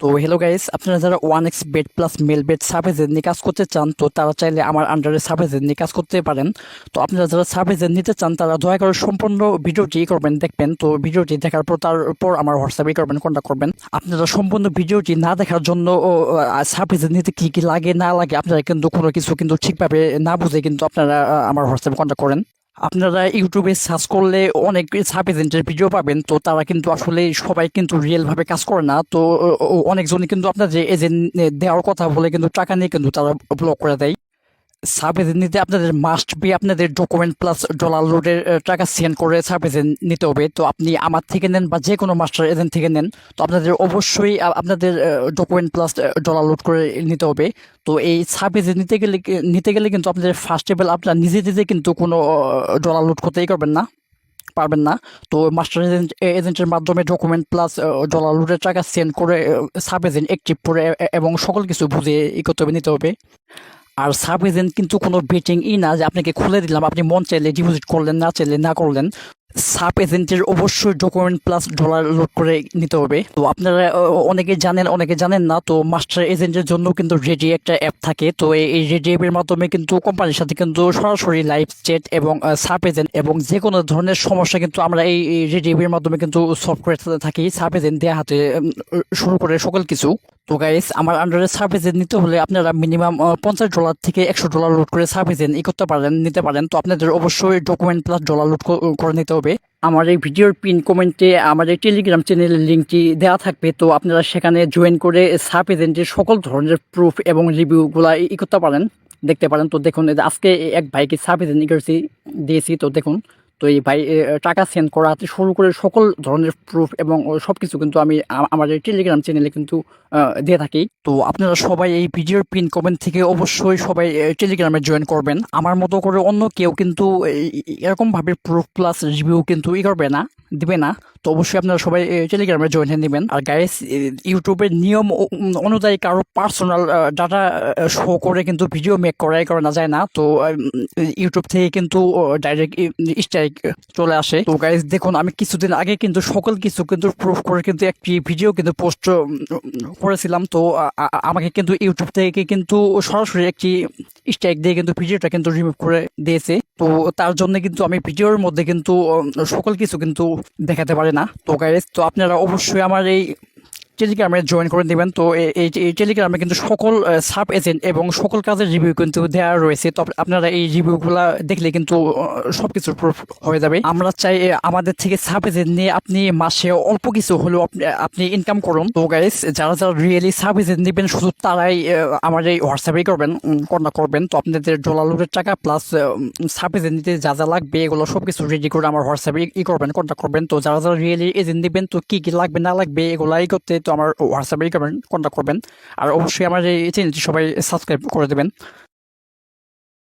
তো hello guys আপনারা যারা one x bet plus Melbet সার্ভিসের নিয়ে কাজ করতে চান, তো তারা চাইলে আমার আন্ডারে সার্ভিসের নিয়ে কাজ করতে পারেন। তো আপনারা যারা সার্ভিসের নিতে চান, তারা দয়া করে সম্পূর্ণ ভিডিওটি করবেন, দেখবেন। তো ভিডিওটি দেখার পর তারপর আমার হোয়াটসঅ্যাপে করবেন কন্ট্যাক্ট করবেন। আপনারা সম্পূর্ণ ভিডিওটি না দেখার জন্য সার্ভিসের নিতে কী কী লাগে, না লাগে, আপনারা কিন্তু কোনো কিছু কিন্তু ঠিকভাবে না বুঝে কিন্তু আপনারা আমার হোয়াটসঅ্যাপে কন্ট্যাক্ট করেন। আপনারা ইউটিউবে সার্চ করলে অনেক সাব এজেন্টের ভিডিও পাবেন। তো তারা কিন্তু আসলে সবাই কিন্তু রিয়েলভাবে কাজ করে না। তো অনেকজনই কিন্তু আপনাদের এজেন্ট দেওয়ার কথা বলে কিন্তু টাকা নিয়ে কিন্তু তারা ব্লক করে দেয়। এজেন্ট নিতে আপনাদের মাস্ট বি আপনাদের ডকুমেন্ট প্লাস ডলার লোডের টাকা সেন্ড করে এজেন্ট নিতে হবে। তো আপনি আমার থেকে নেন বা যে কোনো মাস্টার এজেন্ট থেকে নেন, তো আপনাদের অবশ্যই আপনাদের ডকুমেন্ট প্লাস ডলার লোড করে নিতে হবে। তো এই এজেন্ট নিতে গেলে নিতে গেলে কিন্তু আপনাদের ফার্স্ট টেবল আপনার নিজে নিজে কিন্তু কোনো ডলার লোড করতেই করবেন না, পারবেন না। তো মাস্টার এজেন্ট এজেন্টের মাধ্যমে ডকুমেন্ট প্লাস ডলার লোডের টাকা সেন্ড করে সাব এজেন্ট অ্যাক্টিভ করে এবং সকল কিছু বুঝে ই করতে হবে, নিতে হবে। আর সাব এজেন্ট কিন্তু কোনো বেটিং ই না যে আপনাকে খুলে দিলাম। আপনি মন চাইলে ডিপোজিট করলেন, না চাইলে না করলেন। সাব এজেন্টের অবশ্যই ডকুমেন্ট প্লাস ডলার লোড করে নিতে হবে। তো আপনারা অনেকে জানেন অনেকে জানেন না। তো মাস্টার এজেন্টের জন্য কিন্তু রেডি একটা অ্যাপ থাকে। তো এই- রেডি অ্যাপের মাধ্যমে কিন্তু কোম্পানির সাথে কিন্তু সরাসরি লাইভ চ্যাট এবং সাব এজেন্ট এবং যে কোনো ধরনের সমস্যা কিন্তু আমরা এই রেডি অ্যাপের মাধ্যমে কিন্তু সলভ করে থাকি। সাব এজেন্ট দেওয়া হাতে শুরু করে সকল কিছু। তো গাইস আমার আন্ডারে সার্ভিস নিতে হলে আপনারা মিনিমাম পঞ্চাশ ডলার থেকে একশো ডলার লোড করে সার্ভিস ই করতে পারেন, নিতে পারেন। তো আপনাদের অবশ্যই ডকুমেন্ট প্লাস ডলার লোড করে নিতে হবে। আমার এই ভিডিওর পিন কমেন্টে আমার এই টেলিগ্রাম চ্যানেলের লিঙ্কটি দেওয়া থাকবে। তো আপনারা সেখানে জয়েন করে সাব এজেন্টের সকল ধরনের প্রুফ এবং রিভিউগুলা ই করতে পারেন, দেখতে পারেন। তো দেখুন আজকে এক ভাইকে এজেন্ট ই করেছি দিয়েছি, তো দেখুন। তো এই ভাই টাকা সেন্ড করা হাতে শুরু করে সকল ধরনের প্রুফ এবং সব কিছু কিন্তু আমি আমাদের টেলিগ্রাম চ্যানেলে কিন্তু দিয়ে থাকি। তো আপনারা সবাই এই ভিডিওর পিন কমেন্ট থেকে অবশ্যই সবাই টেলিগ্রামে জয়েন করবেন। আমার মতো করে অন্য কেউ কিন্তু এরকমভাবে এরকম প্রুফ প্লাস রিভিউ কিন্তু ই করবে না। দিবে না, তো অবশ্যই আপনারা সবাই টেলিগ্রামে জয়েন হয়ে নেবেন। আর গাইস ইউটিউবের নিয়ম অনুযায়ী কারও পার্সোনাল ডাটা শো করে কিন্তু ভিডিও মেক করাই করা না যায় না। তো ইউটিউব থেকে কিন্তু ডাইরেক্ট স্ট্রাইক চলে আসে। তো গাইস দেখুন, আমি কিছুদিন আগে কিন্তু সকল কিছু কিন্তু প্রুফ করে কিন্তু একটি ভিডিও কিন্তু পোস্ট করেছিলাম। তো আমাকে কিন্তু ইউটিউব থেকে কিন্তু সরাসরি একটি স্ট্রাইক দিয়ে কিন্তু ভিডিওটা কিন্তু রিমুভ করে দিয়েছে। তো তার জন্য কিন্তু আমি ভিডিওর মধ্যে কিন্তু সকল কিছু কিন্তু দেখাতে পারি না। তো গাইজ তো আপনারা অবশ্যই আমার এই টেলিগ্রামে জয়েন করে দিবেন। তো এই টেলিগ্রামে কিন্তু সকল সাব এজেন্ট এবং সকল কাজের রিভিউ কিন্তু দেওয়া রয়েছে। তো আপনারা এই রিভিউগুলা দেখলে কিন্তু সব কিছু হয়ে যাবে। আমরা চাই আমাদের থেকে সাব এজেন্ট নিয়ে আপনি মাসে অল্প কিছু হলেও আপনি ইনকাম করুন। তো গাইস যারা যারা রিয়েলি সাব এজেন্ট নেবেন, শুধু তারাই আমার এই হোয়াটসঅ্যাপে করবেন কন্ট্যাক্ট করবেন। তো আপনাদের ডলার টাকা প্লাস সাব এজেন্ট নিতে যা যা লাগবে, এগুলো সব কিছু রেডি করে আমার হোয়াটসঅ্যাপে ই করবেন, কন্ট্যাক্ট করবেন। তো যারা যারা রিয়েলি এজেন্ট নেবেন, তো কি কি লাগবে, না লাগবে এগুলো ই করতে, তো আমার হোয়াটসঅ্যাপে করবেন কন্ট্যাক্ট করবেন? আর অবশ্যই আমার এই চ্যানেলটি সবাই সাবস্ক্রাইব করে দেবেন।